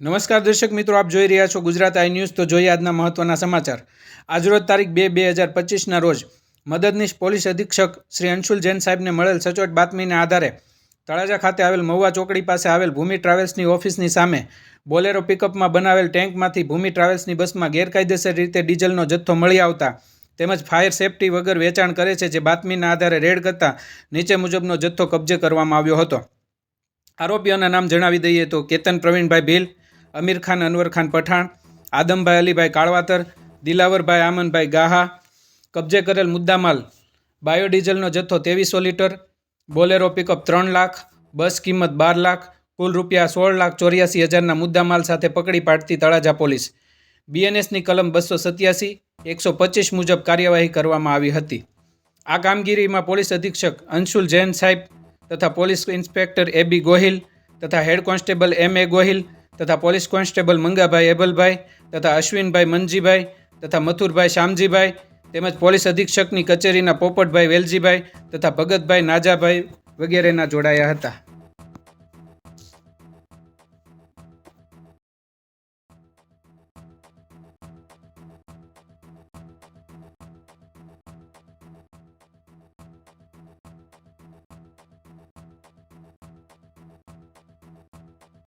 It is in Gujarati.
નમસ્કાર દર્શક મિત્રો, આપ જોઈ રહ્યા છો ગુજરાત આઈ ન્યૂઝ. તો જોઈએ આજના મહત્વના સમાચાર. આજરોજ તારીખ બે બે હજાર પચીસના રોજ મદદનીશ પોલીસ અધિક્ષક શ્રી અંશુલ જૈન સાહેબને મળેલ સચોટ બાતમીના આધારે તળાજા ખાતે આવેલ મહુવા ચોકડી પાસે આવેલ ભૂમિ ટ્રાવેલ્સની ઓફિસની સામે બોલેરો પિકઅપમાં બનાવેલ ટેન્કમાંથી ભૂમિ ટ્રાવેલ્સની બસમાં ગેરકાયદેસર રીતે ડીઝલનો જથ્થો મળી આવતા તેમજ ફાયર સેફટી વગર વેચાણ કરે છે જે બાતમીના આધારે રેડ કરતા નીચે મુજબનો જથ્થો કબજે કરવામાં આવ્યો હતો. આરોપીઓના નામ જણાવી દઈએ તો કેતન પ્રવીણભાઈ ભીલ અમીર ખાન, અનવર ખાન પઠાણ, આદમભાઈ અલીભાઈ કાળવાતર, દિલાવરભાઈ આમનભાઈ ગાહા, કબજે કરેલ મુદ્દામાલ, બાયોડીઝલનો જથ્થો ત્રેવીસો લીટર, બોલેરો પિકઅપ ત્રણ લાખ, બસ કિંમત બાર લાખ, કુલ રૂપિયા સોળ લાખ ચોર્યાસી હજારના મુદ્દામાલ સાથે પકડી પાડતી તળાજા પોલીસ. બીએનએસની કલમ બસો સત્યાસી, એકસો પચીસ મુજબ કાર્યવાહી કરવામાં આવી હતી. આ કામગીરીમાં પોલીસ અધિક્ષક અંશુલ જૈન સાહેબ તથા police inspector A B Gohil તથા હેડ કોન્સ્ટેબલ એમ એ ગોહિલ તથા પોલીસ કોન્સ્ટેબલ મંગાભાઈ એબલભાઈ, તથા અશ્વિનભાઈ મનજીભાઈ, તથા મથુરભાઈ શામજીભાઈ, તેમજ પોલીસ અધિક્ષકની કચેરીના પોપટભાઈ વેલજીભાઈ, તથા ભગતભાઈ નાજાભાઈ વગેરેના જોડાયા હતા.